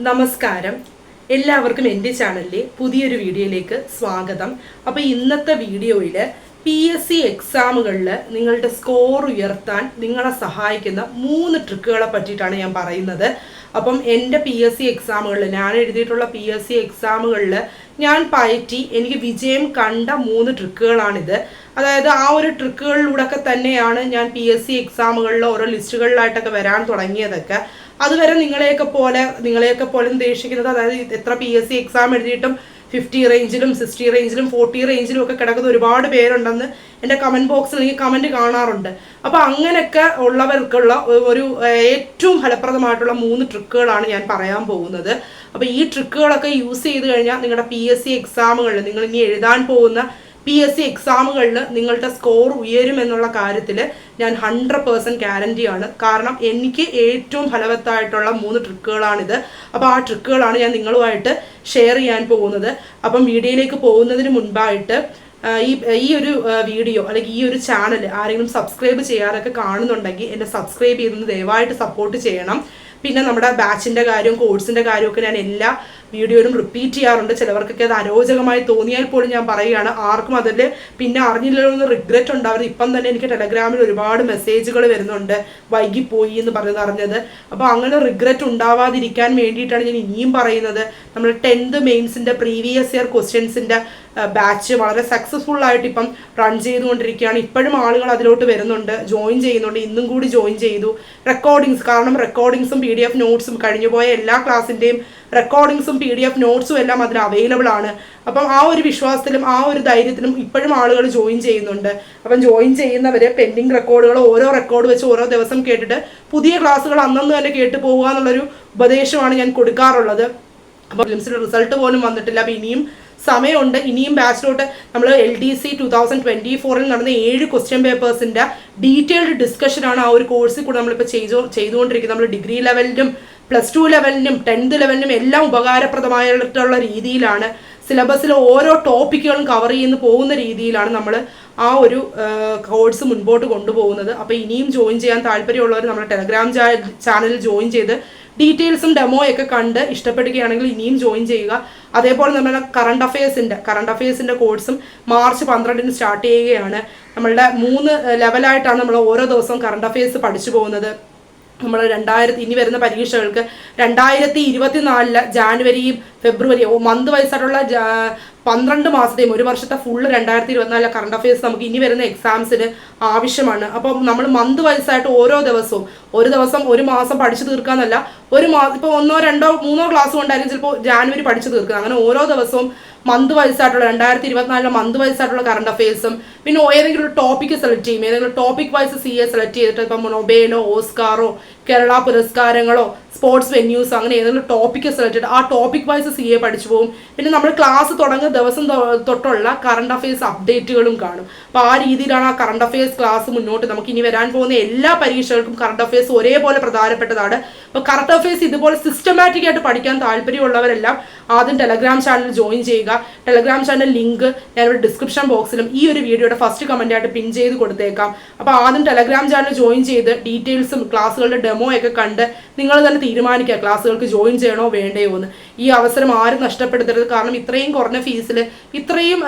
നമസ്കാരം. എല്ലാവർക്കും എന്റെ ചാനലിലെ പുതിയൊരു വീഡിയോയിലേക്ക് സ്വാഗതം. അപ്പോൾ ഇന്നത്തെ വീഡിയോയിൽ പി എസ് സി എക്സാമുകളിൽ നിങ്ങളുടെ സ്കോർ ഉയർത്താൻ നിങ്ങളെ സഹായിക്കുന്ന മൂന്ന് ട്രിക്കുകളെ പറ്റിയിട്ടാണ് ഞാൻ പറയുന്നത്. അപ്പം എന്റെ പി എസ് സി എക്സാമുകളിൽ ഞാൻ എഴുതിയിട്ടുള്ള പി എസ് സി എക്സാമുകളിൽ ഞാൻ പയറ്റി എനിക്ക് വിജയം കണ്ട മൂന്ന് ട്രിക്കുകളാണിത് അതായത് ആ ഒരു ട്രിക്കുകളിലൂടെയൊക്കെ തന്നെയാണ് ഞാൻ പി എസ് സി എക്സാമുകളിൽ ഓരോ ലിസ്റ്റുകളിലായിട്ടൊക്കെ വരാൻ തുടങ്ങിയതൊക്കെ. അതുവരെ നിങ്ങളെയൊക്കെ പോലെ നിങ്ങളെയൊക്കെ പോലെ ഉദ്ദേശിക്കുന്നത് അതായത് എത്ര പി എസ് സി എക്സാം എഴുതിയിട്ടും ഫിഫ്റ്റി റേഞ്ചിലും സിക്സ്റ്റി റേഞ്ചിലും ഫോർട്ടി റേഞ്ചിലും ഒക്കെ കിടക്കുന്ന ഒരുപാട് പേരുണ്ടെന്ന് എന്റെ കമന്റ് ബോക്സിൽ എനിക്ക് കമന്റ് കാണാറുണ്ട്. അപ്പോൾ അങ്ങനെയൊക്കെ ഉള്ളവർക്കുള്ള ഒരു ഏറ്റവും ഫലപ്രദമായിട്ടുള്ള മൂന്ന് ട്രിക്കുകളാണ് ഞാൻ പറയാൻ പോകുന്നത്. അപ്പോൾ ഈ ട്രിക്കുകളൊക്കെ യൂസ് ചെയ്ത് കഴിഞ്ഞാൽ നിങ്ങളുടെ പി എസ് സി എക്സാമുകളിൽ നിങ്ങൾ ഇനി എഴുതാൻ പോകുന്ന പി എസ് സി എക്സാമുകളിൽ നിങ്ങളുടെ സ്കോർ ഉയരും എന്നുള്ള കാര്യത്തിൽ ഞാൻ ഹൺഡ്രഡ് പേഴ്സന്റ് ഗ്യാരന്റിയാണ് കാരണം എനിക്ക് ഏറ്റവും ഫലവത്തായിട്ടുള്ള മൂന്ന് ട്രിക്കുകളാണിത് അപ്പോൾ ആ ട്രിക്കുകളാണ് ഞാൻ നിങ്ങളുമായിട്ട് ഷെയർ ചെയ്യാൻ പോകുന്നത്. അപ്പം വീഡിയോയിലേക്ക് പോകുന്നതിന് മുൻപായിട്ട് ഈ ഈ ഒരു വീഡിയോ അല്ലെങ്കിൽ ഈ ഒരു ചാനൽ ആരെങ്കിലും സബ്സ്ക്രൈബ് ചെയ്യാറൊക്കെ കാണുന്നുണ്ടെങ്കിൽ എന്നെ സബ്സ്ക്രൈബ് ചെയ്തൊന്ന് ദയവായിട്ട് സപ്പോർട്ട് ചെയ്യണം. പിന്നെ നമ്മുടെ ബാച്ചിന്റെ കാര്യവും കോഴ്സിന്റെ കാര്യമൊക്കെ ഞാൻ എല്ലാ വീഡിയോയിലും റിപ്പീറ്റ് ചെയ്യാറുണ്ട്. ചിലവർക്കൊക്കെ അത് അരോചകമായി തോന്നിയാൽ പോലും ഞാൻ പറയുകയാണ്. ആർക്കും അതിൽ പിന്നെ അറിഞ്ഞില്ലല്ലോ എന്ന് റിഗ്രറ്റ് ഉണ്ടാവരുത്. ഇപ്പം തന്നെ എനിക്ക് ടെലഗ്രാമിൽ ഒരുപാട് മെസ്സേജുകൾ വരുന്നുണ്ട്. വൈകിപ്പോയി എന്ന് പറഞ്ഞത് അറിഞ്ഞത് അപ്പോൾ അങ്ങനെ റിഗ്രറ്റ് ഉണ്ടാവാതിരിക്കാൻ വേണ്ടിയിട്ടാണ് ഞാൻ ഇനിയും പറയുന്നത്. നമ്മുടെ ടെൻത്ത് മെയിൻസിന്റെ പ്രീവിയസ് ഇയർ ക്വസ്റ്റ്യൻസിന്റെ ബാച്ച് വളരെ സക്സസ്ഫുൾ ആയിട്ട് ഇപ്പം റൺ ചെയ്തുകൊണ്ടിരിക്കുകയാണ്. ഇപ്പോഴും ആളുകൾ അതിലോട്ട് വരുന്നുണ്ട് ജോയിൻ ചെയ്യുന്നുണ്ട് ഇന്നും കൂടി ജോയിൻ ചെയ്തു. റെക്കോർഡിങ്സ് കാരണം റെക്കോർഡിങ്സും പി ഡി എഫ് നോട്ട്സും കഴിഞ്ഞുപോയ എല്ലാ ക്ലാസ്സിന്റെയും റെക്കോർഡിങ്സും പി ഡി എഫ് നോട്ട്സും എല്ലാം അതിൽ അവൈലബിൾ ആണ്. അപ്പം ആ ഒരു വിശ്വാസത്തിലും ആ ഒരു ധൈര്യത്തിലും ഇപ്പോഴും ആളുകൾ ജോയിൻ ചെയ്യുന്നുണ്ട്. അപ്പം ജോയിൻ ചെയ്യുന്നവർ പെൻഡിങ് റെക്കോർഡുകൾ ഓരോ റെക്കോർഡ് വെച്ച് ഓരോ ദിവസം കേട്ടിട്ട് പുതിയ ക്ലാസ്സുകൾ അന്നന്ന് തന്നെ കേട്ട് പോകുക എന്നുള്ളൊരു ഉപദേശമാണ് ഞാൻ കൊടുക്കാറുള്ളത്. അപ്പോൾ ഫിലിംസിന്റെ റിസൾട്ട് പോലും വന്നിട്ടില്ല. അപ്പോൾ ഇനിയും സമയമുണ്ട്. ഇനിയും ബാച്ചിലോട്ട് നമ്മൾ L D C two thousand twenty ഫോറിൽ നടന്ന ഏഴ് ക്വസ്റ്റ്യൻ പേപ്പേഴ്സിന്റെ ഡീറ്റെയിൽഡ് ഡിസ്കഷനാണ് ആ ഒരു കോഴ്സിൽ കൂടെ നമ്മളിപ്പോൾ ചെയ്തു ചെയ്തുകൊണ്ടിരിക്കുന്നത്. നമ്മൾ ഡിഗ്രി ലെവലിലും പ്ലസ് ടു ലെവലിനും ടെൻത്ത് ലെവലിനും എല്ലാം ഉപകാരപ്രദമായിട്ടുള്ള രീതിയിലാണ്. സിലബസിലെ ഓരോ ടോപ്പിക്കുകളും കവർ ചെയ്യുന്ന പോകുന്ന രീതിയിലാണ് നമ്മൾ ആ ഒരു കോഴ്സ് മുൻപോട്ട് കൊണ്ടുപോകുന്നത്. അപ്പോൾ ഇനിയും ജോയിൻ ചെയ്യാൻ താല്പര്യമുള്ളവർ നമ്മുടെ ടെലഗ്രാം ചാനലിൽ ജോയിൻ ചെയ്ത് ഡീറ്റെയിൽസും ഡെമോയൊക്കെ കണ്ട് ഇഷ്ടപ്പെടുകയാണെങ്കിൽ ഇനിയും ജോയിൻ ചെയ്യുക. അതേപോലെ നമ്മുടെ കറണ്ട് അഫയേഴ്സിന്റെ കറണ്ട് അഫയേഴ്സിന്റെ കോഴ്സും മാർച്ച് പന്ത്രണ്ടിന് സ്റ്റാർട്ട് ചെയ്യുകയാണ്. നമ്മളുടെ മൂന്ന് ലെവലായിട്ടാണ് നമ്മൾ ഓരോ ദിവസവും കറണ്ട് അഫയേഴ്സ് പഠിച്ചു പോകുന്നത്. നമ്മൾ രണ്ടായിരത്തി ഇനി വരുന്ന പരീക്ഷകൾക്ക് രണ്ടായിരത്തി ഇരുപത്തിനാലിൽ ജാനുവരിയും ഫെബ്രുവരിയും മന്ത് വയസ്സായിട്ടുള്ള ജാ- പന്ത്രണ്ട് മാസത്തെയും ഒരു വർഷത്തെ ഫുള്ള് രണ്ടായിരത്തി ഇരുപത്തിനാലിലെ കറണ്ട് അഫയേഴ്സ് നമുക്ക് ഇനി വരുന്ന എക്സാംസിന് ആവശ്യമാണ്. അപ്പം നമ്മൾ മന്ത് വയസ്സായിട്ട് ഓരോ ദിവസവും ഒരു ദിവസം ഒരു മാസം പഠിച്ചു തീർക്കാന്നല്ല ഒരു മാസം ഇപ്പോൾ ഒന്നോ രണ്ടോ മൂന്നോ ക്ലാസ് കൊണ്ടായിരിക്കും ചിലപ്പോൾ ജാനുവരി പഠിച്ചു തീർക്കുക. അങ്ങനെ ഓരോ ദിവസവും മന്ത് വയസ്സായിട്ടുള്ള രണ്ടായിരത്തി ഇരുപത്തിനാലിലെ മന്ത് വയസ്സായിട്ടുള്ള കറണ്ട് അഫയേഴ്സും പിന്നെ ഏതെങ്കിലും ഒരു ടോപ്പിക്ക് സെലക്ട് ചെയ്യും. ഏതെങ്കിലും topic wise C A select ചെയ്തിട്ട് ഇപ്പം നൊബേലോ ഓസ്കാറോ കേരള പുരസ്കാരങ്ങളോ സ്പോർട്സ് വെന്യൂസ് അങ്ങനെ ഏതെങ്കിലും ടോപ്പിക്ക് സെലക്ട് ആ ടോപ്പിക് വൈസ് സി എ പഠിച്ചു പോകും. പിന്നെ നമ്മൾ ക്ലാസ് തുടങ്ങുന്ന ദിവസം തൊട്ടുള്ള കറണ്ട് അഫയേഴ്സ് അപ്ഡേറ്റുകളും കാണും. അപ്പോൾ ആ രീതിയിലാണ് ആ കറണ്ട് അഫയേഴ്സ് ക്ലാസ് മുന്നോട്ട് നമുക്ക് ഇനി വരാൻ പോകുന്ന എല്ലാ പരീക്ഷകൾക്കും കറണ്ട് അഫയേഴ്സ് ഒരേപോലെ പ്രധാനപ്പെട്ടതാണ്. അപ്പോൾ കറണ്ട് അഫയേഴ്സ് ഇതുപോലെ സിസ്റ്റമാറ്റിക് ആയിട്ട് പഠിക്കാൻ താല്പര്യമുള്ളവരെല്ലാം ആദ്യം ടെലഗ്രാം ചാനൽ ജോയിൻ ചെയ്യുക. ടെലഗ്രാം ചാനൽ ലിങ്ക് ഞാനിവിടെ ഡിസ്ക്രിപ്ഷൻ ബോക്സിലും ഈ ഒരു വീഡിയോയുടെ ഫസ്റ്റ് കമന്റായിട്ട് പിൻ ചെയ്ത് കൊടുത്തേക്കാം. അപ്പോൾ ആദ്യം ടെലഗ്രാം ചാനൽ ജോയിൻ ചെയ്ത് ഡീറ്റെയിൽസും ക്ലാസ്സുകളുടെ ഡെമോ ഒക്കെ കണ്ട് നിങ്ങൾ തന്നെ തീരുമാനിക്കുക ക്ലാസ്സുകൾക്ക് ജോയിൻ ചെയ്യണോ വേണ്ടയോ എന്ന്. ഈ അവസരം ആരും നഷ്ടപ്പെടുത്തരുത്. കാരണം ഇത്രയും കുറഞ്ഞ ഫീസിൽ ഇത്രയും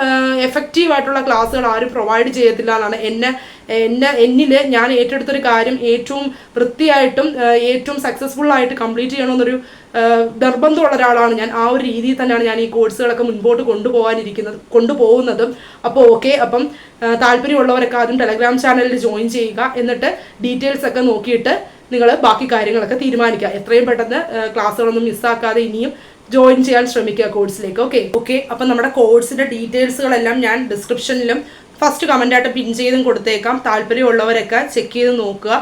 എഫക്റ്റീവ് ആയിട്ടുള്ള ക്ലാസ്സുകൾ ആരും പ്രൊവൈഡ് ചെയ്യത്തില്ല എന്നാണ് എന്നെ എന്നെ എന്നിൽ ഞാൻ ഏറ്റെടുത്തൊരു കാര്യം ഏറ്റവും വൃത്തിയായിട്ടും ഏറ്റവും സക്സസ്ഫുൾ ആയിട്ട് കംപ്ലീറ്റ് ചെയ്യണമെന്നൊരു നിർബന്ധമുള്ള ഒരാളാണ് ഞാൻ. ആ ഒരു രീതിയിൽ തന്നെയാണ് ഞാൻ ഈ കോഴ്സുകളൊക്കെ മുൻപോട്ട് കൊണ്ടുപോകാനിരിക്കുന്നത് കൊണ്ടുപോകുന്നതും. അപ്പോൾ ഓക്കെ അപ്പം താല്പര്യമുള്ളവരൊക്കെ ആദ്യം ടെലഗ്രാം ചാനലിൽ ജോയിൻ ചെയ്യുക. എന്നിട്ട് ഡീറ്റെയിൽസ് ഒക്കെ നോക്കിയിട്ട് നിങ്ങൾ ബാക്കി കാര്യങ്ങളൊക്കെ തീരുമാനിക്കുക. എത്രയും പെട്ടെന്ന് ക്ലാസ്സുകളൊന്നും മിസ്സാക്കാതെ ഇനിയും ജോയിൻ ചെയ്യാൻ ശ്രമിക്കുക കോഴ്സിലേക്ക് ഓക്കെ? ഓക്കെ അപ്പം നമ്മുടെ കോഴ്സിന്റെ ഡീറ്റെയിൽസുകളെല്ലാം ഞാൻ ഡിസ്ക്രിപ്ഷനിലും ഫസ്റ്റ് കമന്റായിട്ട് പിൻ ചെയ്തും കൊടുത്തേക്കാം. താല്പര്യമുള്ളവരൊക്കെ ചെക്ക് ചെയ്ത് നോക്കുക.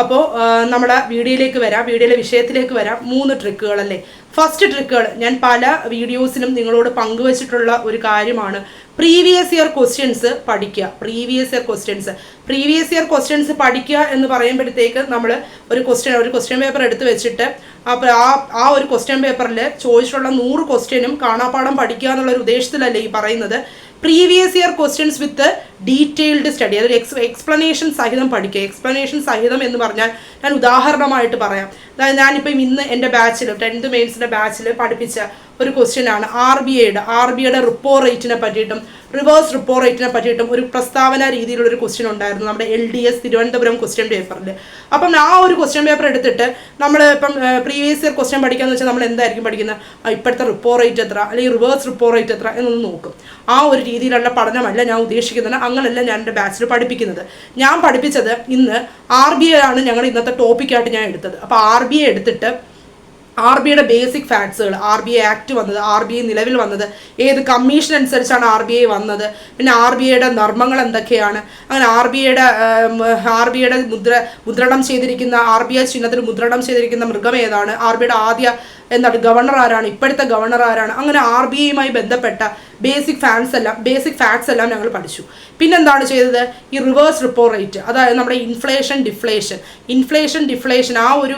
അപ്പോൾ നമ്മുടെ വീഡിയോയിലേക്ക് വരാം. വീഡിയോയിലെ വിഷയത്തിലേക്ക് വരാം. മൂന്ന് ട്രിക്കുകളല്ലേ ഫസ്റ്റ് ട്രിക്കുകൾ ഞാൻ പല വീഡിയോസിലും നിങ്ങളോട് പങ്കുവച്ചിട്ടുള്ള ഒരു കാര്യമാണ്. പ്രീവിയസ് ഇയർ ക്വസ്റ്റ്യൻസ് പഠിക്കുക. Previous year questions previous year questions പഠിക്കുക എന്ന് പറയുമ്പോഴത്തേക്ക് നമ്മൾ ഒരു ക്വസ്റ്റ്യൻ ഒരു ക്വസ്റ്റ്യൻ പേപ്പർ എടുത്ത് വെച്ചിട്ട് അപ്പോൾ ആ ആ ഒരു ക്വസ്റ്റ്യൻ പേപ്പറിൽ ചോദിച്ചിട്ടുള്ള നൂറ് ക്വസ്റ്റ്യനും കാണാപ്പാടം പഠിക്കുക എന്നുള്ള ഒരു ഉദ്ദേശത്തിലല്ലേ ഈ പറയുന്നത്. Previous year questions with detailed study അതൊരു എക്സ് എക്സ്പ്ലനേഷൻ സഹിതം പഠിക്കുക. എക്സ്പ്ലനേഷൻ സഹിതം എന്ന് പറഞ്ഞാൽ ഞാൻ ഉദാഹരണമായിട്ട് പറയാം. അതായത് ഞാനിപ്പം ഇന്ന് എന്റെ ബാച്ചിൽ ടെൻത്ത് മെയിൻസിന്റെ ബാച്ചിൽ പഠിപ്പിച്ച ഒരു ക്വസ്റ്റ്യൻ ആണ്. ആർ ബി ഐയുടെ ആർ ബി ഐയുടെ റിപ്പോ റേറ്റിനെ പറ്റിയിട്ടും റിവേഴ്സ് റിപ്പോ റേറ്റിനെ പറ്റിയിട്ടും ഒരു പ്രസ്താവന രീതിയിലുള്ള ഒരു ക്വസ്റ്റ്യൻ ഉണ്ടായിരുന്നു. നമ്മുടെ L D S Thiruvananthapuram question പേപ്പറിൽ അപ്പം ആ ഒരു ക്വസ്റ്റ്യൻ പേപ്പർ എടുത്തിട്ട് നമ്മൾ ഇപ്പം പ്രീവിയസ് ഇയർ ക്വസ്റ്റ്യൻ പഠിക്കാന്ന് വെച്ചാൽ നമ്മൾ എന്തായിരിക്കും പഠിക്കുന്നത്? ഇപ്പോഴത്തെ റിപ്പോ റേറ്റ് എത്ര? അല്ലെങ്കിൽ റിവേഴ്സ് റിപ്പോ റേറ്റ് എത്ര? എന്നൊന്ന് നോക്കും. ആ ഒരു രീതിയിലുള്ള പഠനമല്ല ഞാൻ ഉദ്ദേശിക്കുന്നത്. അങ്ങനെയല്ല ഞാൻ എന്റെ ബാച്ചിൽ പഠിപ്പിക്കുന്നത്. ഞാൻ പഠിപ്പിച്ചത് ഇന്ന് ആർ ബി ഐ ആണ് ഞങ്ങൾ ഇന്നത്തെ ടോപ്പിക്കായിട്ട് ഞാൻ എടുത്തത്. അപ്പോൾ ആർ ബി ഐ എടുത്തിട്ട് ആർ ബി ഐയുടെ ബേസിക് ഫാക്ട്സുകൾ ആർ ബി ഐ ആക്ട് വന്നത് ആർ ബി ഐ നിലവിൽ വന്നത് ഏത് കമ്മീഷൻ അനുസരിച്ചാണ് ആർ ബി ഐ വന്നത് പിന്നെ ആർ ബി ഐയുടെ നർമ്മങ്ങൾ എന്തൊക്കെയാണ് അങ്ങനെ ആർ ബി ഐയുടെ ആർ ബി ഐയുടെ മുദ്ര മുദ്രണം ചെയ്തിരിക്കുന്ന ആർ ബി ഐ ചിഹ്നത്തിൽ മുദ്രണം ചെയ്തിരിക്കുന്ന മൃഗം ഏതാണ് ആർ ബി ഐയുടെ ആദ്യ എന്താണ് ഗവർണർ ആരാണ് ഇപ്പോഴത്തെ ഗവർണർ ആരാണ് അങ്ങനെ ആർ ബി ഐയുമായി ബന്ധപ്പെട്ട ബേസിക് ഫാൻസ് എല്ലാം ബേസിക് ഫാക്ട്സ് എല്ലാം ഞങ്ങൾ പഠിച്ചു. പിന്നെ എന്താണ് ചെയ്തത്? ഈ റിവേഴ്സ് റിപ്പോ റേറ്റ് അതായത് നമ്മുടെ ഇൻഫ്ലേഷൻ ഡിഫ്ലേഷൻ ഇൻഫ്ലേഷൻ ഡിഫ്ലേഷൻ ആ ഒരു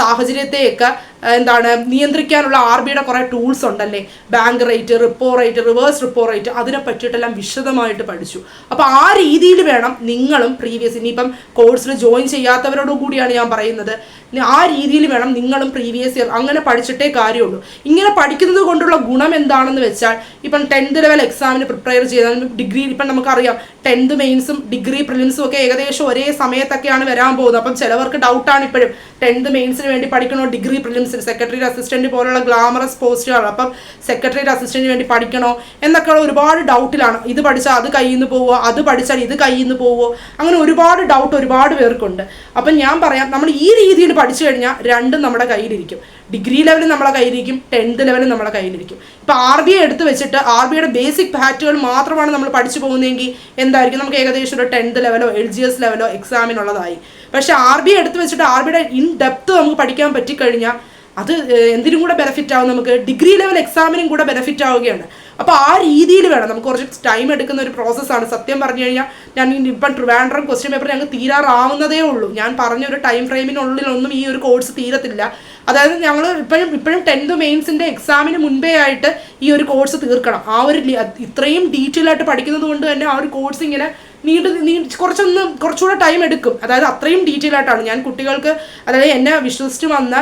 സാഹചര്യത്തെയൊക്കെ എന്താണ് നിയന്ത്രിക്കാനുള്ള ആർ ബിയുടെ കുറേ ടൂൾസ് ഉണ്ടല്ലേ? Bank rate repo rate reverse repo rate അതിനെ പറ്റിയിട്ടെല്ലാം വിശദമായിട്ട് പഠിച്ചു. അപ്പോൾ ആ രീതിയിൽ വേണം നിങ്ങളും പ്രീവിയസ് ഇനിയിപ്പം കോഴ്സിൽ ജോയിൻ ചെയ്യാത്തവരോട് കൂടിയാണ് ഞാൻ പറയുന്നത്. ആ രീതിയിൽ വേണം നിങ്ങളും പ്രീവിയസ് ഇയർ അങ്ങനെ പഠിച്ചിട്ടേ കാര്യമുള്ളൂ. ഇങ്ങനെ പഠിക്കുന്നത് കൊണ്ടുള്ള ഗുണം എന്താണെന്ന് വെച്ചാൽ ഇപ്പം ടെൻത്ത് ലെവൽ എക്സാമിന് പ്രിപ്പയർ ചെയ്താൽ ഡിഗ്രി ഇപ്പം നമുക്കറിയാം ടെൻത്ത് മെയിൻസും ഡിഗ്രി പ്രിലിംസും ഒക്കെ ഏകദേശം ഒരേ സമയത്തൊക്കെയാണ് വരാൻ പോകുന്നത്. അപ്പം ചിലവർക്ക് ഡൗട്ടാണ് ഇപ്പോഴും. ടെൻത്ത് മെയിൻസിന് വേണ്ടി പഠിക്കണോ ഡിഗ്രി പ്രിലിംസിന് സെക്രട്ടറി അസിസ്റ്റന്റ് പോലുള്ള ഗ്ലാമറസ് പോസ്റ്റുകൾ അപ്പം സെക്രട്ടറി അസിസ്റ്റന്റിന് വേണ്ടി പഠിക്കണോ എന്നൊക്കെയുള്ള ഒരുപാട് ഡൗട്ടിലാണ് ഇത് പഠിച്ചാൽ അത് കയ്യിൽ നിന്ന് പോവോ അത് പഠിച്ചാൽ ഇത് കയ്യിൽ നിന്ന് പോവോ അങ്ങനെ ഒരുപാട് ഡൗട്ട് ഒരുപാട് പേർക്കുണ്ട്. അപ്പം ഞാൻ പറയാം നമ്മൾ ഈ രീതിയിൽ പഠിച്ചു കഴിഞ്ഞാൽ രണ്ടും നമ്മുടെ കയ്യിലിരിക്കും. ഡിഗ്രി ലെവലും നമ്മളെ കയ്യിലിരിക്കും ടെൻത്ത് ലെവലും നമ്മളെ കയ്യിലിരിക്കും. ഇപ്പോൾ ആർ ബി എടുത്ത് വെച്ചിട്ട് ആർ ബി ഐയുടെ ബേസിക് ഫാറ്റുകൾ മാത്രമാണ് നമ്മൾ പഠിച്ചു പോകുന്നതെങ്കിൽ എന്തായിരിക്കും? നമുക്ക് ഏകദേശം ഒരു ടെൻത്ത് ലെവലോ എൽ ജി എസ് ലെവലോ എക്സാമിനുള്ളതായി പക്ഷേ ആർ ബി എടുത്ത് വെച്ചിട്ട് ആർ ബി ഐയുടെ ഇൻ ഡെപ്ത് നമുക്ക് പഠിക്കാൻ പറ്റിക്കഴിഞ്ഞാൽ അത് എന്തിനും കൂടെ ബെനിഫിറ്റ് ആവും നമുക്ക്. ഡിഗ്രി ലെവൽ എക്സാമിനും കൂടെ ബെനിഫിറ്റ് ആവുകയാണ്. അപ്പോൾ ആ രീതിയിൽ വേണം. നമുക്ക് കുറച്ച് ടൈം എടുക്കുന്ന ഒരു പ്രോസസ്സാണ് സത്യം പറഞ്ഞു കഴിഞ്ഞാൽ ഞാൻ ഇപ്പം ട്രിവാൻഡ്രം ക്വസ്റ്റ്യൻ പേപ്പർ ഞങ്ങൾക്ക് തീരാറാവുന്നതേ ഉള്ളൂ. ഞാൻ പറഞ്ഞ ഒരു ടൈം ഫ്രെയിമിനുള്ളിലൊന്നും ഈ ഒരു കോഴ്സ് തീരത്തില്ല. അതായത് ഞങ്ങൾ ഇപ്പോഴും ഇപ്പോഴും ടെൻത്ത് മെയിൻസിന്റെ എക്സാമിന് മുൻപേ ആയിട്ട് ഈ ഒരു കോഴ്സ് തീർക്കണം. ആ ഒരു ഇത്രയും ഡീറ്റെയിൽ ആയിട്ട് പഠിക്കുന്നത് കൊണ്ട് തന്നെ ആ ഒരു കോഴ്സ് ഇങ്ങനെ നീണ്ട് നീ കുറച്ചൊന്ന് കുറച്ചുകൂടെ ടൈം എടുക്കും. അതായത് അത്രയും ഡീറ്റെയിൽ ആയിട്ടാണ്. ഞാൻ കുട്ടികൾക്ക് അതായത് എന്നെ വിശ്വസിച്ച് വന്ന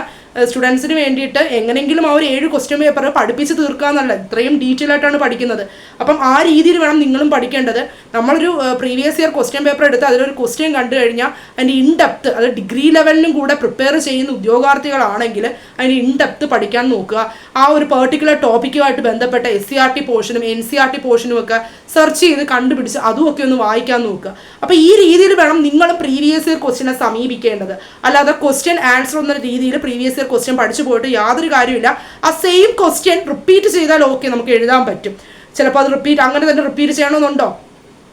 സ്റ്റുഡൻസിന് വേണ്ടിയിട്ട് എങ്ങനെയെങ്കിലും ആ ഒരു ഏഴ് ക്വസ്റ്റ്യൻ പേപ്പർ പഠിപ്പിച്ച് തീർക്കുക എന്നല്ല ഇത്രയും ഡീറ്റെയിൽ ആയിട്ടാണ് പഠിക്കുന്നത്. അപ്പം ആ രീതിയിൽ വേണം നിങ്ങളും പഠിക്കേണ്ടത്. നമ്മളൊരു പ്രീവിയസ് ഇയർ ക്വസ്റ്റ്യൻ പേപ്പർ എടുത്ത് അതിലൊരു ക്വസ്റ്റ്യൻ കണ്ടു കഴിഞ്ഞാൽ അതിന്റെ ഇൻ ഡെപ്ത് അത് ഡിഗ്രി ലെവലിനും കൂടെ പ്രിപ്പയർ ചെയ്യുന്ന ഉദ്യോഗാർത്ഥികളാണെങ്കിൽ അതിന്റെ ഇൻ ഡെപ്ത് പഠിക്കാൻ നോക്കുക. ആ ഒരു പെർട്ടിക്കുലർ ടോപ്പിക്കുമായിട്ട് ബന്ധപ്പെട്ട എസ് സി ആർ ടി പോർഷനും എൻ സി ആർ ടി പോർഷനും ഒക്കെ സെർച്ച് ചെയ്ത് കണ്ടുപിടിച്ച് അതും ഒക്കെ ഒന്ന് വായിക്കാൻ നോക്കുക. അപ്പോൾ ഈ രീതിയിൽ വേണം നിങ്ങൾ പ്രീവിയസ് ഇയർ ക്വസ്റ്റിനെ സമീപിക്കേണ്ടത്. അല്ലാതെ ക്വസ്റ്റ്യൻ ആൻസർ എന്ന രീതിയിൽ പ്രീവിയസ് ഇയർ ക്വസ്റ്റ്യൻ പഠിച്ചു പോയിട്ട് യാതൊരു കാര്യമില്ല ആ സെയിം ക്വസ്റ്റ്യൻ റിപ്പീറ്റ് ചെയ്താൽ ഓക്കെ നമുക്ക് എഴുതാൻ പറ്റും. ചിലപ്പോൾ അത് റിപ്പീറ്റ് അങ്ങനെ തന്നെ റിപ്പീറ്റ് ചെയ്യണമെന്നുണ്ടോ?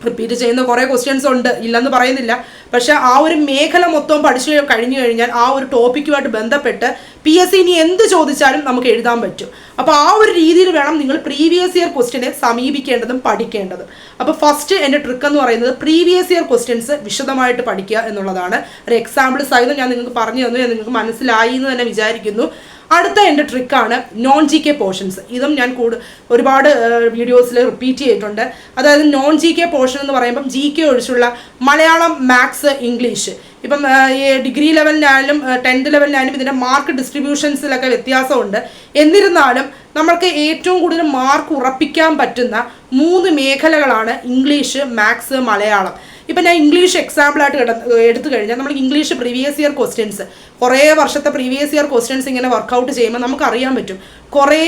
റിപ്പീറ്റ് ചെയ്യുന്ന കുറേ ക്വസ്റ്റ്യൻസ് ഉണ്ട്. ഇല്ലെന്ന് പറയുന്നില്ല. പക്ഷെ ആ ഒരു മേഖല മൊത്തം പഠിച്ചു കഴിഞ്ഞു കഴിഞ്ഞാൽ ആ ഒരു ടോപ്പിക്കുമായിട്ട് ബന്ധപ്പെട്ട് പി എസ് സി ഇനി എന്ത് ചോദിച്ചാലും നമുക്ക് എഴുതാൻ പറ്റും. അപ്പോൾ ആ ഒരു രീതിയിൽ വേണം നിങ്ങൾ പ്രീവിയസ് ഇയർ ക്വസ്റ്റ്യനെ സമീപിക്കേണ്ടതും പഠിക്കേണ്ടതും. അപ്പോൾ ഫസ്റ്റ് എന്റെ ട്രിക്ക് എന്ന് പറയുന്നത് പ്രീവിയസ് ഇയർ ക്വസ്റ്റ്യൻസ് വിശദമായിട്ട് പഠിക്കുക എന്നുള്ളതാണ്. ഒരു എക്സാമ്പിൾ സഹിതം ഞാൻ നിങ്ങൾക്ക് പറഞ്ഞു തന്നു ഞാൻ നിങ്ങൾക്ക് മനസ്സിലായി എന്ന് തന്നെ വിചാരിക്കുന്നു. അടുത്ത എന്റെ ട്രിക്കാണ് നോൺ ജി കെ പോർഷൻസ് ഇതും ഞാൻ കൂടു ഒരുപാട് വീഡിയോസിൽ റിപ്പീറ്റ് ചെയ്തിട്ടുണ്ട്. അതായത് നോൺ ജി കെ പോർഷൻ എന്ന് പറയുമ്പം ജി കെ ഒഴിച്ചുള്ള മലയാളം മാത്സ് ഇംഗ്ലീഷ് ഇപ്പം ഈ ഡിഗ്രി ലെവലിനായാലും ടെൻത്ത് ലെവലിനായാലും ഇതിന്റെ മാർക്ക് ഡിസ്ട്രിബ്യൂഷൻസിലൊക്കെ വ്യത്യാസമുണ്ട്. എന്നിരുന്നാലും നമ്മൾക്ക് ഏറ്റവും കൂടുതൽ മാർക്ക് ഉറപ്പിക്കാൻ പറ്റുന്ന മൂന്ന് മേഖലകളാണ് ഇംഗ്ലീഷ് മാത്സ് മലയാളം. ഇപ്പം ഞാൻ ഇംഗ്ലീഷ് എക്സാമ്പിളായിട്ട് കിട എടുത്തു കഴിഞ്ഞാൽ നമ്മൾ ഇംഗ്ലീഷ് പ്രീവിയസ് ഇയർ ക്വസ്റ്റ്യൻസ് കുറേ വർഷത്തെ പ്രീവിയസ് ഇയർ ക്വസ്റ്റ്യൻസ് ഇങ്ങനെ വർക്കൗട്ട് ചെയ്യുമ്പോൾ നമുക്ക് അറിയാൻ പറ്റും. കുറേ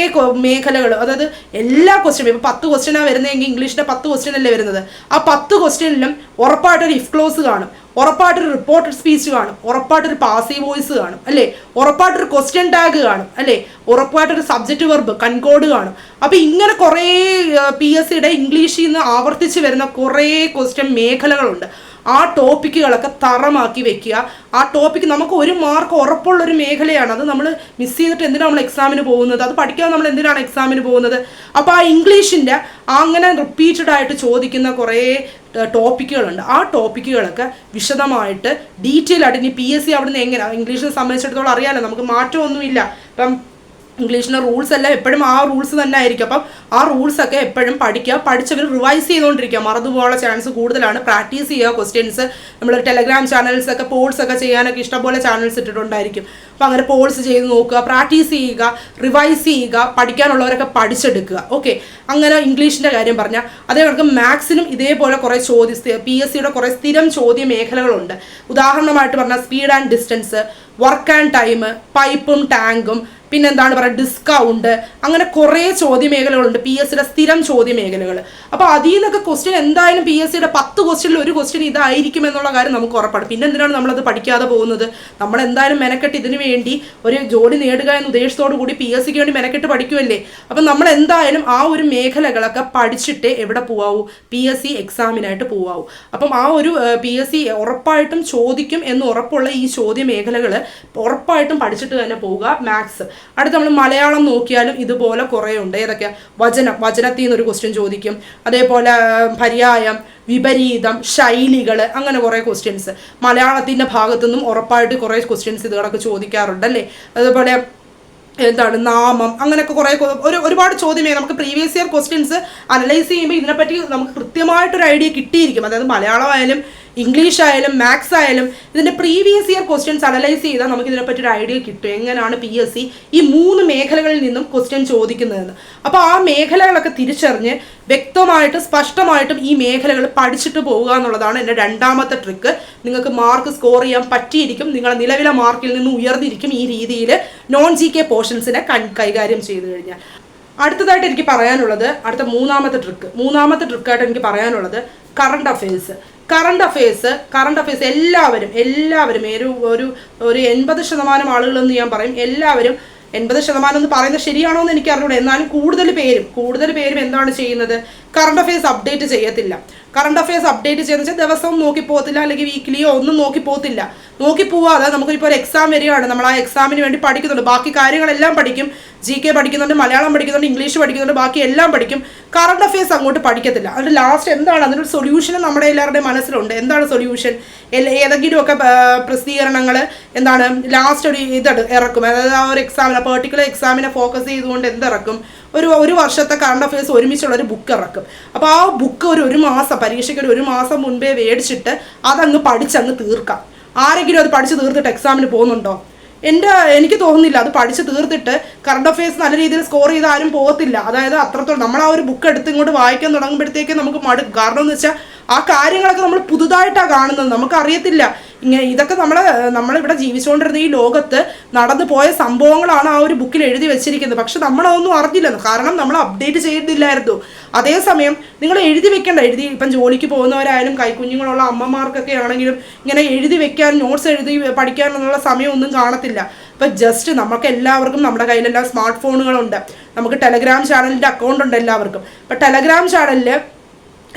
മേഖലകൾ അതായത് എല്ലാ ക്വസ്റ്റ്യനും ഇപ്പോൾ പത്ത് ക്വസ്റ്റ്യനാണ് വരുന്നതെങ്കിൽ ഇംഗ്ലീഷിന്റെ പത്ത് ക്വസ്റ്റ്യൻ അല്ലേ വരുന്നത്? ആ പത്ത് ക്വസ്റ്റ്യനിലും ഉറപ്പായിട്ടൊരു ഇഫ് ക്ലോസ് കാണും. ഉറപ്പായിട്ടൊരു റിപ്പോർട്ടഡ് സ്പീച്ച് കാണും. ഉറപ്പായിട്ടൊരു പാസീവ് വോയിസ് കാണും. അല്ലേ? ഉറപ്പായിട്ടൊരു ക്വസ്റ്റ്യൻ ടാഗ് കാണും. അല്ലേ? ഉറപ്പായിട്ടൊരു സബ്ജക്റ്റ് വെർബ് കൺകോഡ് കാണും. അപ്പോൾ ഇങ്ങനെ കുറേ പി എസ് സിയുടെ ഇംഗ്ലീഷിൽ നിന്ന് ആവർത്തിച്ച് വരുന്ന കുറേ ക്വസ്റ്റ്യൻ മേഖലകളുണ്ട്. ആ ടോപ്പിക്കുകളൊക്കെ തറമാക്കി വെക്കുക. ആ ടോപ്പിക്ക് നമുക്ക് ഒരു മാർക്ക് ഉറപ്പുള്ള ഒരു മേഖലയാണ്. അത് നമ്മൾ മിസ് ചെയ്തിട്ട് എന്തിനാണ് നമ്മൾ എക്സാമിന് പോകുന്നത്? അത് പഠിക്കാതെ നമ്മൾ എന്തിനാണ് എക്സാമിന് പോകുന്നത്? അപ്പോൾ ആ ഇംഗ്ലീഷിന്റെ അങ്ങനെ റിപ്പീറ്റഡ് ആയിട്ട് ചോദിക്കുന്ന കുറേ ടോപ്പിക്കുകളുണ്ട്. ആ ടോപ്പിക്കുകളൊക്കെ വിശദമായിട്ട് ഡീറ്റെയിൽ ആയിട്ട് ഇനി പി എസ് സി അവിടുന്ന് എങ്ങനെ ഇംഗ്ലീഷിനെ സംബന്ധിച്ചിടത്തോളം അറിയാമല്ലോ നമുക്ക് മാറ്റമൊന്നുമില്ല. ഇപ്പം ഇംഗ്ലീഷിന്റെ റൂൾസ് എല്ലാം എപ്പോഴും ആ റൂൾസ് തന്നെ ആയിരിക്കും. അപ്പം ആ റൂൾസ് ഒക്കെ എപ്പോഴും പഠിക്കുക പഠിച്ചവർ റിവൈസ് ചെയ്തുകൊണ്ടിരിക്കുക. മറന്നുപോകാനുള്ള ചാൻസ് കൂടുതലാണ്. പ്രാക്ടീസ് ചെയ്യുക ക്വസ്റ്റ്യൻസ് നമ്മൾ ടെലഗ്രാം ചാനൽസ് ഒക്കെ പോൾസ് ഒക്കെ ചെയ്യാനൊക്കെ ഇഷ്ടംപോലെ ചാനൽസ് ഇട്ടിട്ടുണ്ടായിരിക്കും. അപ്പോൾ അങ്ങനെ പോൾസ് ചെയ്ത് നോക്കുക പ്രാക്ടീസ് ചെയ്യുക റിവൈസ് ചെയ്യുക പഠിക്കാനുള്ളവരൊക്കെ പഠിച്ചെടുക്കുക. ഓക്കെ അങ്ങനെ ഇംഗ്ലീഷിന്റെ കാര്യം പറഞ്ഞാൽ അതേ കണക്ക് മാത്സിനും ഇതേപോലെ കുറേ ചോദ്യ പി എസ് സിയുടെ കുറേ സ്ഥിരം ചോദ്യ മേഖലകളുണ്ട്. ഉദാഹരണമായിട്ട് പറഞ്ഞാൽ speed and distance work and time പൈപ്പും ടാങ്കും പിന്നെന്താണ് പറയുക ഡിസ്കൗണ്ട് അങ്ങനെ കുറേ ചോദ്യമേഖലകളുണ്ട്. പി എസ് സിയുടെ സ്ഥിരം ചോദ്യമേഖലകൾ. അപ്പോൾ അതിൽ നിന്നൊക്കെ ക്വസ്റ്റ്യൻ എന്തായാലും പി എസ് സിയുടെ പത്ത് ക്വസ്റ്റ്യനിൽ ഒരു ക്വസ്റ്റ്യൻ ഇതായിരിക്കും എന്നുള്ള കാര്യം നമുക്ക് ഉറപ്പാണ്. പിന്നെ എന്തിനാണ് നമ്മളത് പഠിക്കാതെ പോകുന്നത്? നമ്മൾ എന്തായാലും മെനക്കെട്ട് ഇതിനു വേണ്ടി ഒരു ജോലി നേടുക എന്ന ഉദ്ദേശത്തോടു കൂടി പി എസ് സിക്ക് വേണ്ടി മെനക്കെട്ട് പഠിക്കുമല്ലേ അപ്പം നമ്മൾ എന്തായാലും ആ ഒരു മേഖലകളൊക്കെ പഠിച്ചിട്ട് എവിടെ പോവാവൂ? പി എസ് സി എക്സാമിനായിട്ട് പോവാവൂ. അപ്പം ആ ഒരു പി എസ് സി ഉറപ്പായിട്ടും ചോദിക്കും എന്ന് ഉറപ്പുള്ള ഈ ചോദ്യ മേഖലകൾ ഉറപ്പായിട്ടും പഠിച്ചിട്ട് തന്നെ പോവുക. മാത്സ് അടുത്ത് നമ്മൾ മലയാളം നോക്കിയാലും ഇതുപോലെ കുറേ ഉണ്ട് ഏതൊക്കെയാ? വചനം. വചനത്തിൽ നിന്നൊരു ക്വസ്റ്റ്യൻ ചോദിക്കും. അതേപോലെ പര്യായം വിപരീതം ശൈലികൾ അങ്ങനെ കുറേ ക്വസ്റ്റ്യൻസ് മലയാളത്തിന്റെ ഭാഗത്തു നിന്നും ഉറപ്പായിട്ട് കുറേ ക്വസ്റ്റ്യൻസ് ഇതുകളൊക്കെ ചോദിക്കാറുണ്ട് അല്ലേ? അതുപോലെ എന്താണ്? നാമം അങ്ങനെയൊക്കെ കുറേ ഒരു ഒരുപാട് ചോദ്യമേ. നമുക്ക് പ്രീവിയസ് ഇയർ ക്വസ്റ്റ്യൻസ് അനലൈസ് ചെയ്യുമ്പോൾ ഇതിനെപ്പറ്റി നമുക്ക് കൃത്യമായിട്ടൊരു ഐഡിയ കിട്ടിയിരിക്കും. അതായത് മലയാളം ആയാലും ഇംഗ്ലീഷ് ആയാലും മാത്സ് ആയാലും ഇതിന്റെ പ്രീവിയസ് ഇയർ ക്വസ്റ്റ്യൻസ് അനലൈസ് ചെയ്താൽ നമുക്ക് ഇതിനെ പറ്റി ഒരു ഐഡിയ കിട്ടും. എങ്ങനെയാണ് പി എസ് സി ഈ മൂന്ന് മേഖലകളിൽ നിന്നും ക്വസ്റ്റ്യൻ ചോദിക്കുന്നതെന്ന്. അപ്പോൾ ആ മേഖലകളൊക്കെ തിരിച്ചറിഞ്ഞ് വ്യക്തമായിട്ട് സ്പഷ്ടമായിട്ടും ഈ മേഖലകൾ പഠിച്ചിട്ട് പോവുക എന്നുള്ളതാണ് എന്റെ രണ്ടാമത്തെ ട്രിക്ക് നിങ്ങൾക്ക് മാർക്ക് സ്കോർ ചെയ്യാൻ പറ്റിയിരിക്കും. നിങ്ങളുടെ നിലവിലെ മാർക്കിൽ നിന്ന് ഉയർന്നിരിക്കും ഈ രീതിയിൽ നോൺ ജി കെ പോർഷൻസിനെ കൈകാര്യം ചെയ്തു കഴിഞ്ഞാൽ. അടുത്തതായിട്ട് എനിക്ക് പറയാനുള്ളത് അടുത്ത മൂന്നാമത്തെ ട്രിക്ക് മൂന്നാമത്തെ ട്രിക്കായിട്ട് എനിക്ക് പറയാനുള്ളത് current affairs current affairs current affairs എല്ലാവരും എല്ലാവരും ഒരു ഒരു ഒരു എൺപത് ശതമാനം ആളുകളെന്ന് ഞാൻ പറയും. എല്ലാവരും എൺപത് ശതമാനം എന്ന് പറയുന്നത് ശരിയാണോ എന്ന് എനിക്ക് അറിഞ്ഞൂടെ എന്നാലും കൂടുതൽ പേരും കൂടുതൽ പേരും എന്താണ് ചെയ്യുന്നത്? കറണ്ട് അഫയേഴ്സ് അപ്ഡേറ്റ് ചെയ്യത്തില്ല. കറണ്ട് അഫയേഴ്സ് അപ്ഡേറ്റ് ചെയ്യുന്ന വെച്ചാൽ ദിവസവും നോക്കി പോകത്തില്ല അല്ലെങ്കിൽ വീക്കിലിയോ ഒന്നും നോക്കി പോകത്തില്ല. നോക്കി പോവാതെ നമുക്കിപ്പോൾ ഒരു എക്സാം വരികയാണ്. നമ്മൾ ആ എക്സാമിന് വേണ്ടി പഠിക്കുന്നുണ്ട്. ബാക്കി കാര്യങ്ങളെല്ലാം പഠിക്കും. ജി കെ പഠിക്കുന്നുണ്ട് മലയാളം പഠിക്കുന്നുണ്ട് ഇംഗ്ലീഷ് പഠിക്കുന്നുണ്ട് ബാക്കി എല്ലാം പഠിക്കും. കറണ്ട് അഫയേഴ്സ് അങ്ങോട്ട് പഠിക്കത്തില്ല. അതിന്റെ ലാസ്റ്റ് എന്താണ്? അതിനൊരു സൊല്യൂഷൻ നമ്മുടെ എല്ലാവരുടെയും മനസ്സിലുണ്ട്. എന്താണ് സൊല്യൂഷൻ ഏതെങ്കിലുമൊക്കെ പ്രസിദ്ധീകരണങ്ങൾ എന്താണ്? ലാസ്റ്റ് ഒരു ഇത് ഇറക്കും. അതായത് ആ ഒരു എക്സാമിനെ പെർട്ടിക്കുലർ എക്സാമിനെ ഫോക്കസ് ചെയ്തുകൊണ്ട് എന്തിറക്കും? ഒരു ഒരു വർഷത്തെ കറണ്ട് അഫയേഴ്സ് ഒരുമിച്ചുള്ള ഒരു ബുക്ക് ഇറക്കും. അപ്പോൾ ആ ബുക്ക് ഒരു ഒരു മാസം പരീക്ഷയ്ക്ക് ഒരു ഒരു മാസം മുൻപേ മേടിച്ചിട്ട് അതങ്ങ് പഠിച്ചങ്ങ് തീർക്കാം. ആരെങ്കിലും അത് പഠിച്ച് തീർത്തിട്ട് എക്സാമിന് പോകുന്നുണ്ടോ? എന്റെ എനിക്ക് തോന്നുന്നില്ല. അത് പഠിച്ച് തീർത്തിട്ട് കറണ്ട് അഫയേഴ്സ് നല്ല രീതിയിൽ സ്കോർ ചെയ്ത് ആരും പോകത്തില്ല. അതായത് അത്രത്തോളം നമ്മൾ ആ ഒരു ബുക്ക് എടുത്ത് ഇങ്ങോട്ട് വായിക്കാൻ തുടങ്ങുമ്പോഴത്തേക്ക് നമുക്ക് മടുക്കും. കാരണം എന്ന് വെച്ചാൽ ആ കാര്യങ്ങളൊക്കെ നമ്മൾ പുതുതായിട്ടാണ് കാണുന്നത്. നമുക്കറിയത്തില്ല. ഇങ്ങനെ ഇതൊക്കെ നമ്മൾ നമ്മളിവിടെ ജീവിച്ചുകൊണ്ടിരുന്ന ഈ ലോകത്ത് നടന്നു പോയ സംഭവങ്ങളാണ് ആ ഒരു ബുക്കിൽ എഴുതി വെച്ചിരിക്കുന്നത്. പക്ഷെ നമ്മളതൊന്നും അറിഞ്ഞില്ല കാരണം നമ്മൾ അപ്ഡേറ്റ് ചെയ്തില്ലായിരുന്നു. അതേസമയം നിങ്ങൾ എഴുതി വെക്കേണ്ട. എഴുതി ഇപ്പം ജോലിക്ക് പോകുന്നവരായാലും കൈക്കുഞ്ഞുങ്ങളുള്ള അമ്മമാർക്കൊക്കെ ആണെങ്കിലും ഇങ്ങനെ എഴുതി വെക്കാൻ നോട്ട്സ് എഴുതി പഠിക്കാനുള്ള സമയമൊന്നും കാണത്തില്ല. ഇപ്പം ജസ്റ്റ് നമുക്ക് എല്ലാവർക്കും നമ്മുടെ കയ്യിലെല്ലാം സ്മാർട്ട് ഫോണുകളുണ്ട് നമുക്ക് ടെലഗ്രാം ചാനലിന്റെ അക്കൗണ്ട് ഉണ്ട് എല്ലാവർക്കും. ഇപ്പം ടെലഗ്രാം ചാനലിൽ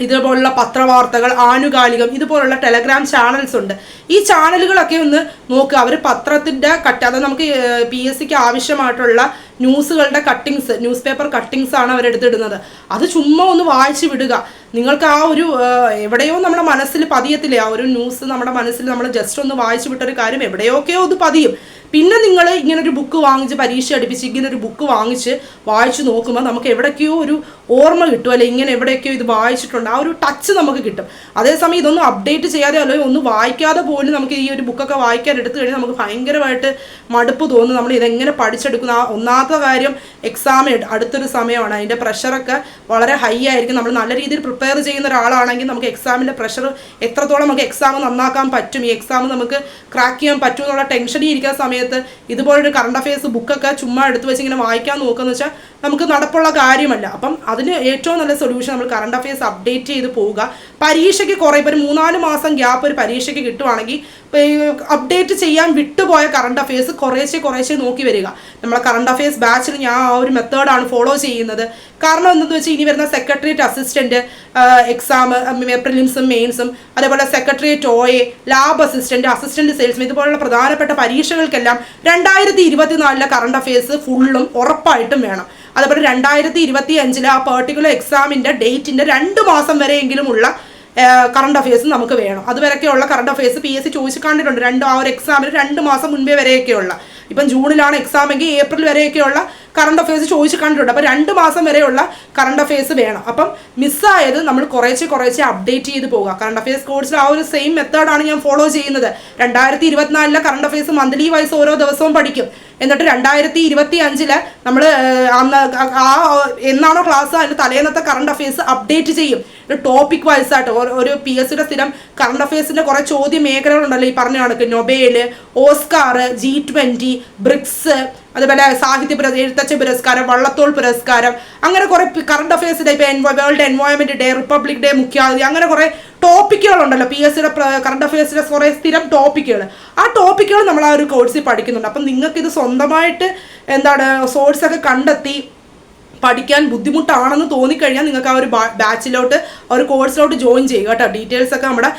ഇതുപോലുള്ള പത്രവാർത്തകൾ ആനുകാലികം ഇതുപോലുള്ള ടെലഗ്രാം ചാനൽസ് ഉണ്ട്. ഈ ചാനലുകളൊക്കെ ഒന്ന് നോക്കുക അവർ പത്രത്തിന്റെ കട്ട് അത് നമുക്ക് പി എസ് സിക്ക് ആവശ്യമായിട്ടുള്ള ന്യൂസുകളുടെ കട്ടിങ്സ് ന്യൂസ് പേപ്പർ കട്ടിങ്സ് ആണ് അവരെടുത്തിടുന്നത്. അത് ചുമ്മാ ഒന്ന് വായിച്ചു വിടുക. നിങ്ങൾക്ക് ആ ഒരു എവിടെയോ നമ്മുടെ മനസ്സിൽ പതിയത്തില്ലേ? ആ ഒരു ന്യൂസ് നമ്മുടെ മനസ്സിൽ നമ്മൾ ജസ്റ്റ് ഒന്ന് വായിച്ചു വിട്ടൊരു കാര്യം എവിടെയൊക്കെയോ അത് പതിയും. പിന്നെ നിങ്ങൾ ഇങ്ങനൊരു ബുക്ക് വാങ്ങിച്ച് പരീക്ഷ അടുപ്പിച്ച് ഇങ്ങനെ ഒരു ബുക്ക് വാങ്ങിച്ച് വായിച്ചു നോക്കുമ്പോൾ നമുക്ക് എവിടേക്കോ ഒരു ഓർമ്മ കിട്ടും അല്ലെ ഇങ്ങനെ എവിടെയൊക്കെയോ ഇത് വായിച്ചിട്ടുണ്ട്. ആ ഒരു ടച്ച് നമുക്ക് കിട്ടും. അതേസമയം ഇതൊന്നും അപ്ഡേറ്റ് ചെയ്യാതെ അല്ലെങ്കിൽ ഒന്നും വായിക്കാതെ പോലും നമുക്ക് ഈ ഒരു ബുക്കൊക്കെ വായിക്കാൻ എടുത്തു കഴിഞ്ഞാൽ നമുക്ക് ഭയങ്കരമായിട്ട് മടുപ്പ് തോന്നും. നമ്മൾ ഇതെങ്ങനെ പഠിച്ചെടുക്കുന്ന? ആ ഒന്നാമത്തെ കാര്യം എക്സാം അടുത്തൊരു സമയമാണ്. അതിന്റെ പ്രഷറൊക്കെ വളരെ ഹൈ ആയിരിക്കും. നമ്മൾ നല്ല രീതിയിൽ പ്രിപ്പയർ ചെയ്യുന്ന ഒരാളാണെങ്കിൽ നമുക്ക് എക്സാമിന്റെ പ്രഷർ എത്രത്തോളം നമുക്ക് എക്സാം നന്നാക്കാൻ പറ്റും? ഈ എക്സാം നമുക്ക് ക്രാക്ക് ചെയ്യാൻ പറ്റും എന്നുള്ള ടെൻഷനിൽ ഇരിക്കുന്ന സമയത്ത് ഇതുപോലൊരു കറണ്ട് അഫയേഴ്സ് ബുക്കൊക്കെ ചുമ്മാ എടുത്തു വെച്ച് ഇങ്ങനെ വായിക്കാൻ നോക്കുകയെന്ന് വെച്ചാൽ നമുക്ക് നടപ്പുള്ള കാര്യമല്ല. അപ്പം അതിന് ഏറ്റവും നല്ല സൊല്യൂഷൻ നമ്മൾ കറണ്ട് അഫയേഴ്സ് അപ്ഡേറ്റ് ചെയ്ത് പോവുക. പരീക്ഷയ്ക്ക് കുറേ ഒരു മൂന്നാൽ മാസം ഗ്യാപ്പ് ഒരു പരീക്ഷയ്ക്ക് കിട്ടുവാണെങ്കിൽ അപ്ഡേറ്റ് ചെയ്യാൻ വിട്ടുപോയ കറണ്ട് അഫയേഴ്സ് കുറേശ്ശെ കുറേശ്ശെ നോക്കി വരിക. നമ്മളെ കറണ്ട് അഫയേഴ്സ് ബാച്ചിൽ ഞാൻ ആ ഒരു മെത്തേഡാണ് ഫോളോ ചെയ്യുന്നത്. കാരണം എന്തെന്ന് വെച്ചാൽ ഇനി വരുന്ന സെക്രട്ടേറിയറ്റ് അസിസ്റ്റന്റ് എക്സാം പ്രിലിംസും മെയിൻസും അതേപോലെ secretariat O A lab assistant assistant salesman ഇതുപോലുള്ള പ്രധാനപ്പെട്ട പരീക്ഷകൾക്കെല്ലാം രണ്ടായിരത്തി ഇരുപത്തിനാലിലെ കറണ്ട് അഫയേഴ്സ് ഫുള്ളും ഉറപ്പായിട്ടും വേണം. അതേപോലെ രണ്ടായിരത്തി ഇരുപത്തി അഞ്ചിലെ ആ പെർട്ടിക്കുലർ എക്സാമിന്റെ ഡേറ്റിന്റെ രണ്ട് മാസം വരെയെങ്കിലും ഉള്ള കറണ്ട് അഫയേഴ്സ് നമുക്ക് വേണം. അതുവരെയൊക്കെയുള്ള current affairs P S C ചോദിച്ചു കണ്ടിട്ടുണ്ട് രണ്ട് ആ ഒരു എക്സാമിന് രണ്ട് മാസം മുൻപേ വരെയൊക്കെയുള്ള. ഇപ്പം ജൂണിലാണ് എക്സാമെങ്കിൽ ഏപ്രിൽ വരെയൊക്കെയുള്ള കറണ്ട് അഫയേഴ്സ് ചോദിച്ച് കണ്ടിട്ടുണ്ട്. അപ്പോൾ രണ്ട് മാസം വരെയുള്ള കറണ്ട് അഫയേഴ്സ് വേണം. അപ്പം മിസ്സായത് നമ്മൾ കുറേശ്ശെ കുറേശ്ശെ അപ്ഡേറ്റ് ചെയ്ത് പോകുക കറണ്ട് അഫയേഴ്സ് കോഴ്സിൽ ആ ഒരു സെയിം മെത്തേഡാണ് ഞാൻ ഫോളോ ചെയ്യുന്നത്. രണ്ടായിരത്തി ഇരുപത്തിനാലിലെ കറണ്ട് അഫയേഴ്സ് മന്ത്ലി വൈസ് ഓരോ ദിവസവും പഠിക്കും. എന്നിട്ട് രണ്ടായിരത്തി ഇരുപത്തി അഞ്ചിൽ നമ്മൾ ആ എന്നാണോ ക്ലാസ് അതിന്റെ തലേന്നത്തെ കറണ്ട് അഫയേഴ്സ് അപ്ഡേറ്റ് ചെയ്യും. ഒരു ടോപ്പിക് വൈസ് ആയിട്ട് ഒരു പി എസ് സിയുടെ സ്ഥിരം കറണ്ട് അഫയേഴ്സിന്റെ കുറേ ചോദ്യ മേഖലകളുണ്ടല്ലോ ഈ പറഞ്ഞ കണക്ക്. Nobel Oscar G twenty BRICS അതുപോലെ സാഹിത്യ പുര എഴുത്തച്ഛ പുരസ്കാരം വള്ളത്തോൾ പുരസ്കാരം അങ്ങനെ കുറെ കറണ്ട് അഫയേഴ്സിന്റെ ഇപ്പോൾ എൻവോ- world environment day republic day മുഖ്യാതിഥി അങ്ങനെ കുറേ ടോപ്പിക്കുകളുണ്ടല്ലോ പി എസ് സിയുടെ കറണ്ട് അഫയേഴ്സിന്റെ കുറെ സ്ഥിരം ടോപ്പിക്കുകൾ ആ ടോപ്പിക്കുകൾ നമ്മൾ ആ ഒരു കോഴ്സിൽ പഠിക്കുന്നുണ്ട്. അപ്പം നിങ്ങൾക്ക് ഇത് സ്വന്തമായിട്ട് എന്താണ് സോഴ്സൊക്കെ കണ്ടെത്തി പഠിക്കാൻ ബുദ്ധിമുട്ടാണെന്ന് തോന്നിക്കഴിഞ്ഞാൽ നിങ്ങൾക്ക് ആ ഒരു ബാച്ചിലോട്ട് ആ ഒരു കോഴ്സിലോട്ട് ജോയിൻ ചെയ്യുക കേട്ടോ. ഡീറ്റെയിൽസ് ഒക്കെ നമ്മുടെ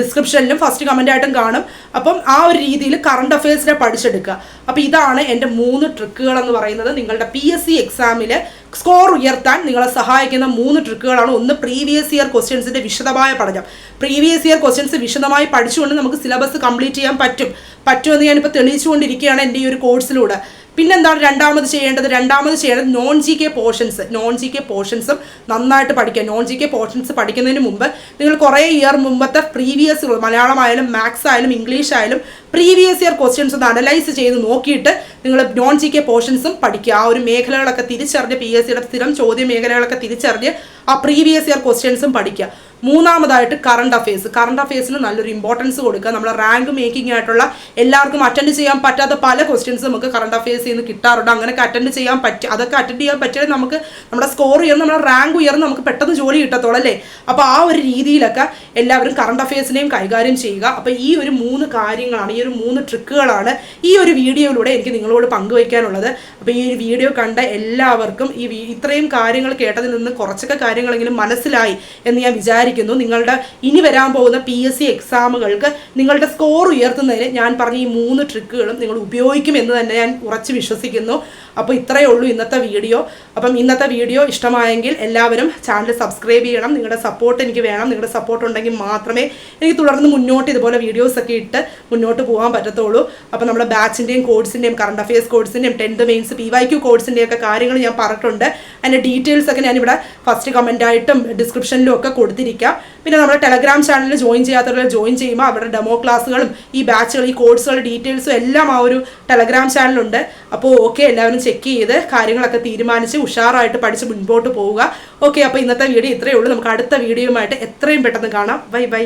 ഡിസ്ക്രിപ്ഷനിലും ഫസ്റ്റ് കമന്റ് ആയിട്ടും കാണും. അപ്പം ആ ഒരു രീതിയിൽ കറണ്ട് അഫയേഴ്സിനെ പഠിച്ചെടുക്കുക. അപ്പോൾ ഇതാണ് എന്റെ മൂന്ന് ട്രിക്കുകൾ എന്ന് പറയുന്നത്. നിങ്ങളുടെ പി എസ് സി എക്സാമിൽ സ്കോർ ഉയർത്താൻ നിങ്ങളെ സഹായിക്കുന്ന മൂന്ന് ട്രിക്കുകളാണ് ഒന്ന് പ്രീവിയസ് ഇയർ ക്വസ്റ്റ്യൻസിന്റെ വിശദമായ പഠനം. പ്രീവിയസ് ഇയർ ക്വസ്റ്റ്യൻസ് വിശദമായി പഠിച്ചുകൊണ്ട് നമുക്ക് സിലബസ് കംപ്ലീറ്റ് ചെയ്യാൻ പറ്റും. പറ്റുമെന്ന് ഞാനിപ്പോൾ തെളിയിച്ചുകൊണ്ടിരിക്കുകയാണ് എന്റെ ഈ ഒരു കോഴ്സിലൂടെ പിന്നെന്താണ് രണ്ടാമത് ചെയ്യേണ്ടത്? രണ്ടാമത് ചെയ്യേണ്ടത് non G K portions non G K പോർഷൻസും നന്നായിട്ട് പഠിക്കുക. നോൺ ജി കെ പോർഷൻസ് പഠിക്കുന്നതിന് മുമ്പ് നിങ്ങൾ കുറേ ഇയർ മുമ്പത്തെ പ്രീവിയസ് മലയാളമായാലും മാത്സ് ആയാലും ഇംഗ്ലീഷ് ആയാലും പ്രീവിയസ് ഇയർ ക്വസ്റ്റ്യൻസ് ഒന്ന് അനലൈസ് ചെയ്ത് നോക്കിയിട്ട് നിങ്ങൾ നോൺ ജി കെ പോർഷൻസും പഠിക്കുക. ആ ഒരു മേഖലകളൊക്കെ തിരിച്ചറിഞ്ഞ് പി എസ് സിയുടെ സ്ഥിരം ചോദ്യ മേഖലകളൊക്കെ തിരിച്ചറിഞ്ഞ് ആ പ്രീവിയസ് ഇയർ ക്വസ്റ്റ്യൻസും പഠിക്കുക. മൂന്നാമതായിട്ട് കറണ്ട് അഫയേഴ്സ് കറണ്ട് അഫയേഴ്സിന് നല്ലൊരു ഇമ്പോർട്ടൻസ് കൊടുക്കുക. നമ്മൾ റാങ്ക് മേക്കിംഗ് ആയിട്ടുള്ള എല്ലാവർക്കും അറ്റൻഡ് ചെയ്യാൻ പറ്റാത്ത പല ക്വസ്റ്റ്യൻസ് നമുക്ക് കറണ്ട് അഫയേഴ്സിൽ നിന്ന് കിട്ടാറുണ്ട്. അങ്ങനെയൊക്കെ അറ്റൻഡ് ചെയ്യാൻ പറ്റും അതൊക്കെ അറ്റൻഡ് ചെയ്യാൻ പറ്റിയാൽ നമുക്ക് നമ്മുടെ സ്കോർ ഉയർന്ന് നമ്മുടെ റാങ്ക് ഉയർന്ന് നമുക്ക് പെട്ടെന്ന് ജോലി കിട്ടത്തുള്ളൂ അല്ലേ? അപ്പോൾ ആ ഒരു രീതിയിലൊക്കെ എല്ലാവരും കറണ്ട് അഫയേഴ്സിനെയും കൈകാര്യം ചെയ്യുക. അപ്പോൾ ഈ ഒരു മൂന്ന് കാര്യങ്ങളാണ് ഈ ഒരു മൂന്ന് ട്രിക്കുകളാണ് ഈ ഒരു വീഡിയോയിലൂടെ എനിക്ക് നിങ്ങളോട് പങ്കുവയ്ക്കാനുള്ളത്. അപ്പോൾ ഈ ഒരു വീഡിയോ കണ്ട എല്ലാവർക്കും ഈ ഇത്രയും കാര്യങ്ങൾ കേട്ടതിൽ നിന്ന് കുറച്ചൊക്കെ കാര്യങ്ങളെങ്കിലും മനസ്സിലായി എന്ന് ഞാൻ വിചാരിക്കുന്നു നിങ്ങളുടെ ഇനി വരാൻ പോകുന്ന പി എസ് സി എക്സാമുകൾക്ക് നിങ്ങളുടെ സ്കോർ ഉയർത്തുന്നതിന് ഞാൻ പറഞ്ഞ ഈ മൂന്ന് ട്രിക്കുകളും നിങ്ങൾ ഉപയോഗിക്കും എന്ന് തന്നെ ഞാൻ ഉറച്ച് വിശ്വസിക്കുന്നു. അപ്പോൾ ഇത്രയേ ഉള്ളൂ ഇന്നത്തെ വീഡിയോ. അപ്പം ഇന്നത്തെ വീഡിയോ ഇഷ്ടമായെങ്കിൽ എല്ലാവരും ചാനൽ സബ്സ്ക്രൈബ് ചെയ്യണം. നിങ്ങളുടെ സപ്പോർട്ട് എനിക്ക് വേണം. നിങ്ങളുടെ സപ്പോർട്ട് ഉണ്ടെങ്കിൽ മാത്രമേ എനിക്ക് തുടർന്ന് മുന്നോട്ട് ഇതുപോലെ വീഡിയോസൊക്കെ ഇട്ട് മുന്നോട്ട് പോകാൻ പറ്റത്തുള്ളൂ. അപ്പോൾ നമ്മുടെ ബാച്ചിന്റെയും കോഴ്സിന്റെയും current affairs കോഴ്സിന്റെയും tenth mains P Y Q കോഴ്സിന്റെയും ഒക്കെ കാര്യങ്ങൾ ഞാൻ പറഞ്ഞിട്ടുണ്ട്. അതിന്റെ ഡീറ്റെയിൽസ് ഒക്കെ ഞാനിവിടെ ഫസ്റ്റ് കമന്റായിട്ടും ഡിസ്ക്രിപ്ഷനിലും ഒക്കെ കൊടുത്തിരിക്കാം. പിന്നെ നമ്മുടെ ടെലഗ്രാം ചാനലിൽ ജോയിൻ ചെയ്യാത്തവരെ ജോയിൻ ചെയ്യുമ്പോൾ അവരുടെ ഡെമോ ക്ലാസ്സുകളും ഈ ബാച്ചുകൾ ഈ കോഴ്സുകളുടെ ഡീറ്റെയിൽസും എല്ലാം ആ ഒരു ടെലഗ്രാം ചാനലുണ്ട് അപ്പോൾ ഓക്കെ എല്ലാവരും ചെക്ക് ചെയ്ത് കാര്യങ്ങളൊക്കെ തീരുമാനിച്ച് ഉഷാറായിട്ട് പഠിച്ച് മുൻപോട്ട് പോവുക. ഓക്കെ അപ്പോൾ ഇന്നത്തെ വീഡിയോ ഇത്രയേ ഉള്ളൂ. നമുക്ക് അടുത്ത വീഡിയോയുമായിട്ട് എത്രയും പെട്ടെന്ന് കാണാം. Bye bye